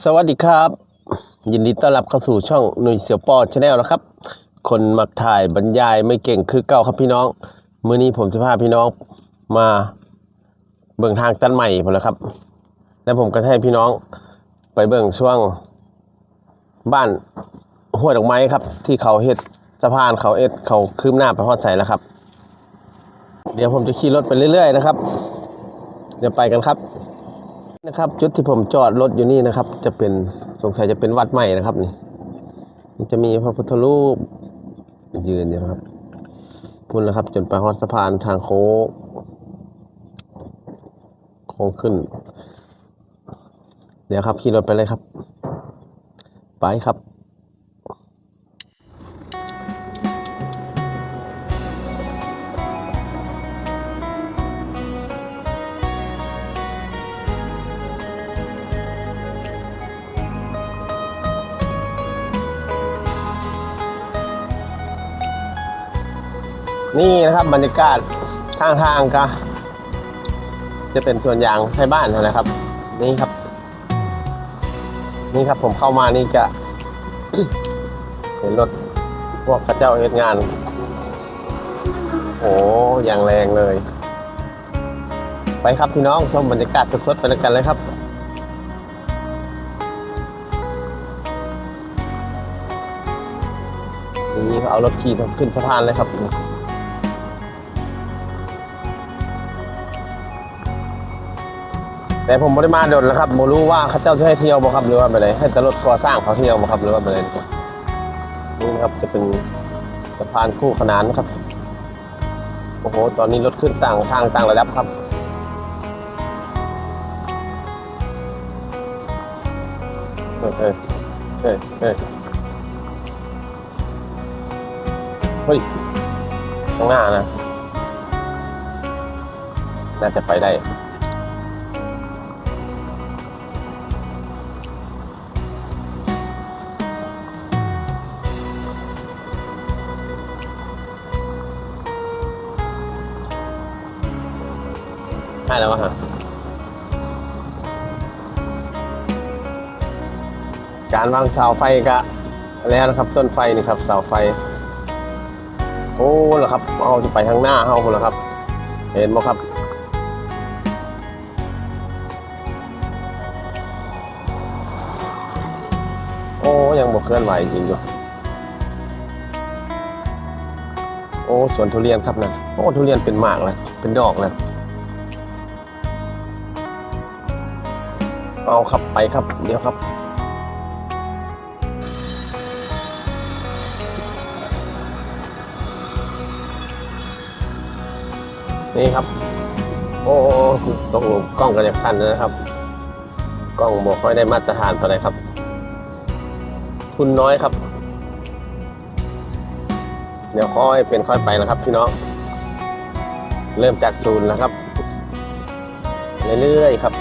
สวัสดีครับ ยินดีต้อนรับเข้าสู่ช่องหนุ่ยเสี่ยวปอชาแนลนะครับ คนมักถ่ายบรรยายไม่เก่งคือเก่าครับพี่น้องมื้อนี้ผมจะพาพี่น้องมาเบิ่งทางตันใหม่พอแล้วครับ แล้วผมก็จะให้พี่น้องไปเบิ่งช่วงบ้านห้วยดอกไม้ครับ ที่เขาเฮ็ดสะพานเขาเอ็ดเขาคืบหน้าไปฮอดใส่แล้วครับ เดี๋ยวผมจะขี่รถไปเรื่อยๆนะครับ เดี๋ยวไปกันครับ นะครับ จุดที่ผมจอดรถอยู่นี่นะครับ จะเป็นสงสัยจะเป็นวัดใหม่นะครับนี่มันจะมีพระพุทธรูปยืนอยู่ครับพุ่นนะครับ จนไปฮอดสะพานทางโค้งโค้งขึ้น เดี๋ยวครับขี่รถไปเลยครับ ไปครับ นี่นะครับบรรยากาศข้างทางก็จะเป็นส่วนยางไทยบ้านนะครับ นี่ครับ นี่ครับผมเข้ามานี่จะเห็นรถพวกพระเจ้าเฮ็ดงาน โอ้อย่างแรงเลย ไปครับพี่น้องชมบรรยากาศสดๆไปแล้วกันเลยครับนี่เขาเอารถขี่ขึ้นสะพานเลยครับ แต่ผมไม่ได้มาโดนแล้วครับโมรู้ว่าเขาเจ้าจะให้เที่ยวบ่ครับหรือว่าไปเลยให้ต่รถก่อสร้างเขาเที่ยวบ่ครับหรือว่าไปเลยนี่นะครับจะเป็นสะพานคู่ขนานนะครับโอ้โหตอนนี้รถขึ้นต่างทางต่างระดับครับเฮ้ยเฮ้ยเฮ้ยเฮ้ยเฮ้ยข้างหน้านะ น่าจะไปได้ ได้แล้วฮะการวางเสาไฟก็แล้วนะครับ ต้นไฟนี่ครับเสาไฟ โอ้แล้วครับเอาจะไปทางหน้าเฮาพุ่นแล้วครับ เห็นไหมครับโอ้ยังบกเคลื่อนไหวจริงอยู่โอ้สวนทุเรียนครับนะโอ้ทุเรียนเป็นหมากเลยเป็นดอกเลย เอาครับไปครับเดี๋ยวครับ นี่ครับ โอ้โอ้โอ้ตรงกล้องกันจากสั้นนะครับ กล้องบอกค่อยได้มาตรฐานเท่าไหรครับ ทุนน้อยครับ เดี๋ยวค่อยเป็นค่อยไปนะครับพี่น้อง เริ่มจากศูนย์แล้วครับ เรื่อยๆครับ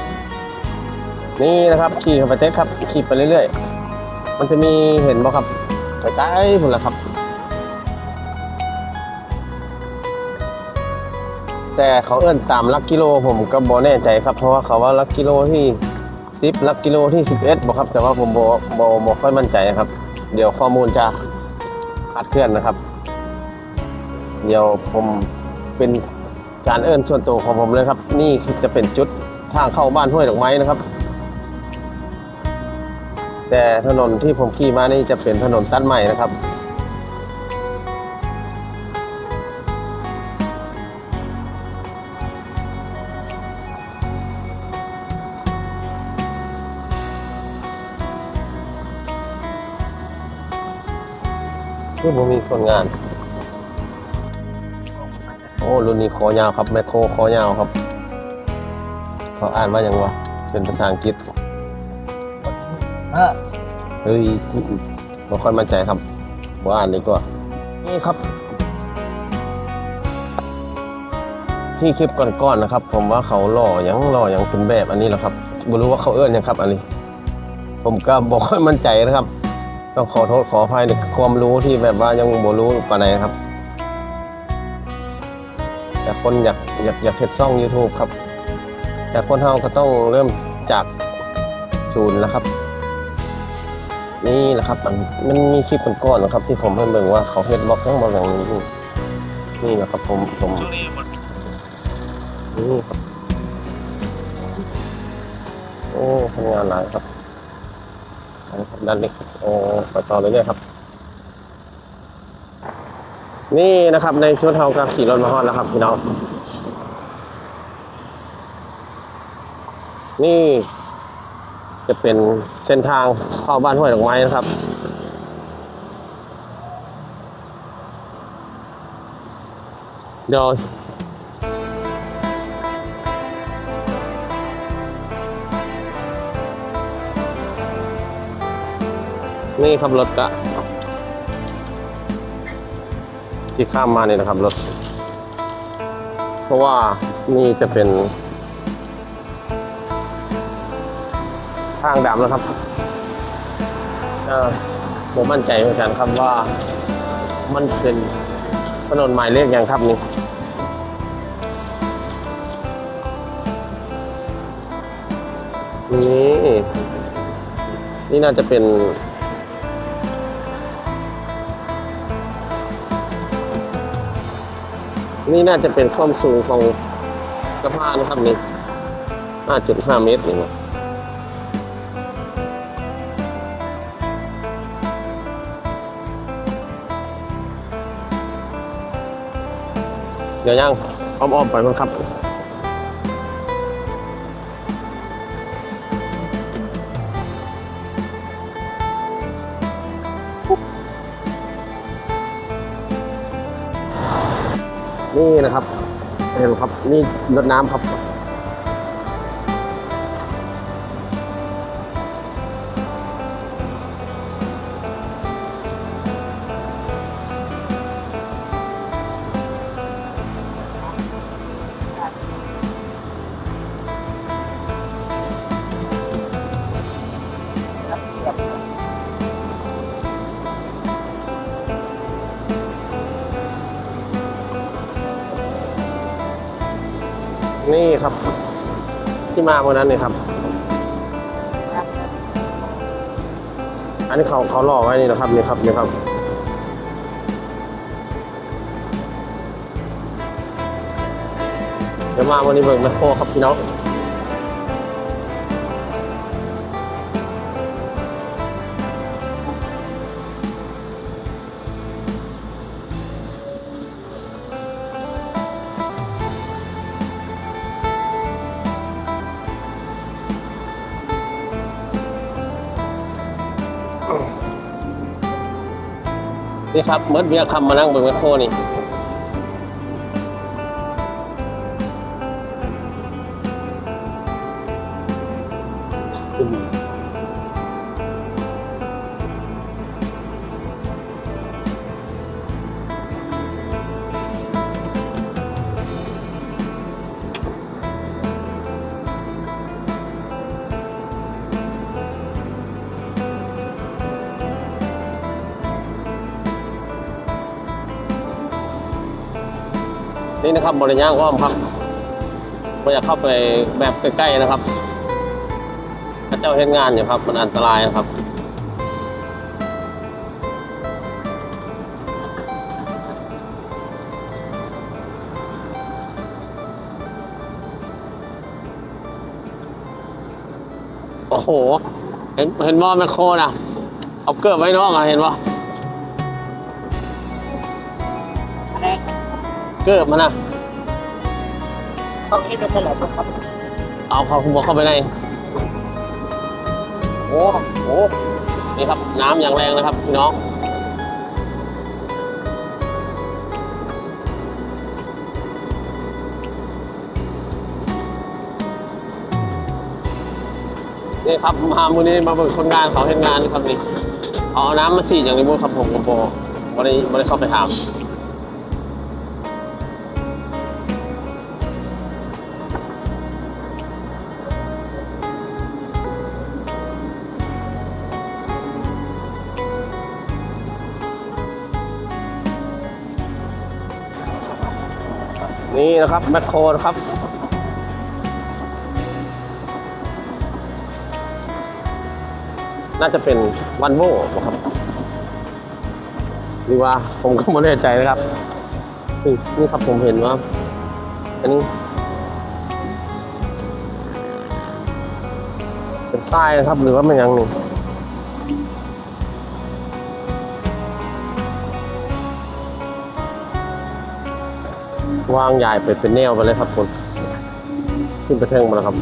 นี่นะครับขี่ข้าไปเต๊ครับขี่ไปเรื่อยๆ มันจะมีเห็นบ่ครับใกล้ๆพุ่นละครับ แต่เขาเอื้นตามลักกิโลผมก็บ่แน่ใจครับ เพราะว่าเขาว่าลักกิโลที่10ลักกิโลที่11บ่ครับ แต่ว่าผมบ่บ่บ่ค่อยมั่นใจครับ เดี๋ยวข้อมูลจะคลาดเคลื่อนนะครับ เดี๋ยวผมเป็นการเอื้นส่วนตัวของผมเลยครับ นี่จะเป็นจุดทางเข้าบ้านห้วยดอกไม้นะครับ แต่ถนนที่ผมขี่มานี่จะเป็นถนนตัดใหม่นะครับ คือผมมีคนงาน โอ้รุ่นนี้คอยาวครับ แมคโครคอยาวครับ เขาอ่านว่าอย่างวะเป็นภาษาอังกฤษ เออเฮ้ยไม่ค่อยมั่นใจครับว่าอ่านดีกว่านี่ครับ ที่คลิปก่อนๆนะครับ ผมว่าเขาหล่อยังหล่อยังเป็นแบบอันนี้แหละครับไม่รู้ว่าเขาเอื้อนยังครับ อันนี้ ผมก็บอกค่อยมั่นใจนะครับ ต้องขอโทษขออภัยในความรู้ที่แบบว่ายังบ่รู้ปานใดครับแต่คนอยากอยากอยากเฮ็ดช่อง YouTube ครับ แต่คนเฮาก็ต้องเริ่มจากศูนย์แล้วครับ นี่แหละครับมันมันมีคลิปก่อนๆนะครับ ที่ผมให้เบิ่งว่าเขาเฮ็ดบล็อกทั้งหมดอย่างนี้นี่แหละครับผมผมนี่ครับโอ้ทำงานหลายครับอันนิด้านนี้ครับโอ้ไปต่อเลยเนี่ยครับ นี่นะครับในชุดเฮากับขี่รถมาฮอดแล้วครับพี่น้องนี่ จะเป็นเส้นทางเข้าบ้านห้วยดอกไม้นะครับ เดี๋ยวนี่ครับรถกะที่ข้ามมานี่นะครับรถ เพราะว่านี่จะเป็น ทางดำนะครับเอ่อผมมั่นใจเหมือนกันครับว่ามันเป็นถนนหมายเลขอยังครับนี่นี่นี่น่าจะเป็นนี่น่าจะเป็นความสูงของสะพานนะครับนี่ 5.5 เมตรเอง เดี๋ยวย่างอ้อมๆไปมั้งครับนี่นะครับเห็นครับนี่รถน้ำครับ ครับ ที่มาวันนั้นนี่ครับ อันนี้เขาเขาหล่อไว้นี่นะครับนี่ครับนี่ครับเดี๋ยวมาวันนี้เบิกแมคโครครับพี่น้อง นี่ครับเมื่อเบียคำมานั่งเบิกแมคโครนี่ นี่นะครับบริย่างอ้อมครับไม่อยากเข้าไปแบบใกล้ๆนะครับพระเจ้าเห็นงานอยู่ครับ มันอันตรายนะครับโอ้โห เห็นเห็นมอแมคโครนะเอาเกิดไว้นองอะเห็นปะ เกิดมันนะต้องให้เป็นเท่าไหร่ครับ เอาเขาหัวเข้าไปในโอ้โหนี่ครับน้ำอย่างแรงนะครับพี่น้องนี่ครับมามือนี้มาเบิกคนงานเขาเห็นงานครับนี่เอาน้ำมาสีดอย่างนี้บุครับผมผมบอกไม่ได้ไม่ได้เข้าไปถาม นี่นะครับแมคโครนะครับน่าจะเป็นวันโว่ครับหรือว่าผมก็ไม่แน่ใจนะครับนี่นี่ครับผมเห็นว่าอันนี้ เป็นทรายนะครับหรือว่ามันยังหนึ่ง วางใหญ่ไปเป็นแนวไปเลยครับคุณขึ้นไปเทิงมาแล้วครับ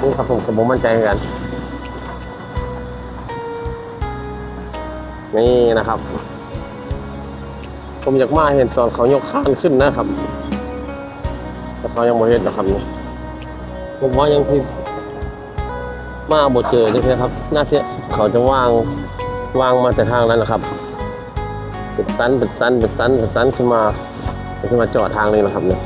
นี่ครับผมกับผมมั่นใจเหมือนกัน นี่นะครับ ผมอยากมาเห็นตอนเขายกข้านขึ้นนะครับ แต่เขายังไม่เห็นนะครับนี่ผมว่ายังที่มาบดเจอใช่ไหมครับ น่าจะเขาจะวางวางมาแต่ทางนั้นนะครับ เป็นสั้นเป็นสั้นเป็นสั้นเป็นสั้นขึ้นมาขึ้นมาจอดทางนี้นะครับเนี่ย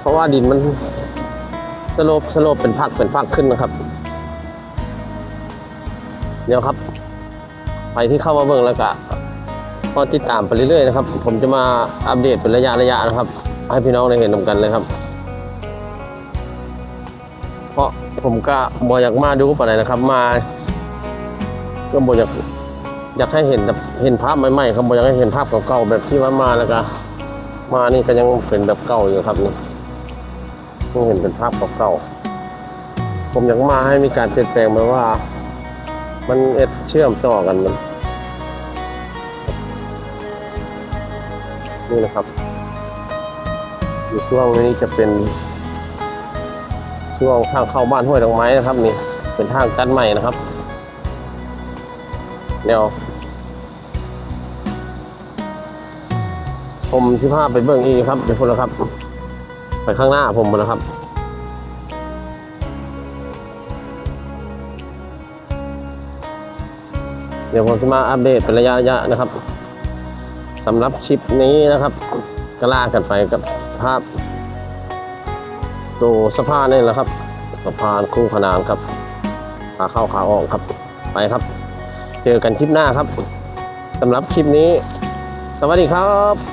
เพราะว่าดินมันสโลปสโลปเป็นพักเป็นพักขึ้นนะครับ เดี๋ยวครับ ไปที่เข้ามาเบิ่งแล้วก็ก็ติดตามไปเรื่อยๆนะครับ ผมจะมาอัปเดตเป็นระยะระยะนะครับ ให้พี่น้องได้เห็นนำกันเลยครับ เพราะผมก็บอยากมาดูปานไหนนะครับ มา ก็บอยากอยากให้เห็นแบบเห็นภาพใหม่ๆครับบอยากให้เห็นภาพเก่าๆแบบที่ว่ามาแล้วก็มานี่ก็ยังเป็นแบบเก่าอยู่ครับนี่ยังเห็นเป็นภาพเก่าๆผมอยากมาให้มีการเปลี่ยนแปลงมาว่า มันเอ็ดเชื่อมต่อกันมันนี่นะครับ อยู่ช่วงนี้จะเป็น ช่วงทางเข้าบ้านห้วยดอกไม้นะครับ นี่เป็นทางกั้นใหม่นะครับ เดี๋ยวผมที่พาพไปเบิ่งอีกครับเดี๋ยวคนละครับ ไปข้างหน้าผมหมดแล้วครับเดี๋ยวผมจะมาอัปเดตเป็นระยะระยะนะครับสำหรับคลิปนี้นะครับก็ลากันไปกับภาพตัวสะพานนี่แหละครับสะพานคู่ขนานครับขาเข้าขาออกครับไปครับ เจอกันคลิปหน้าครับสำหรับคลิปนี้ สวัสดีครับ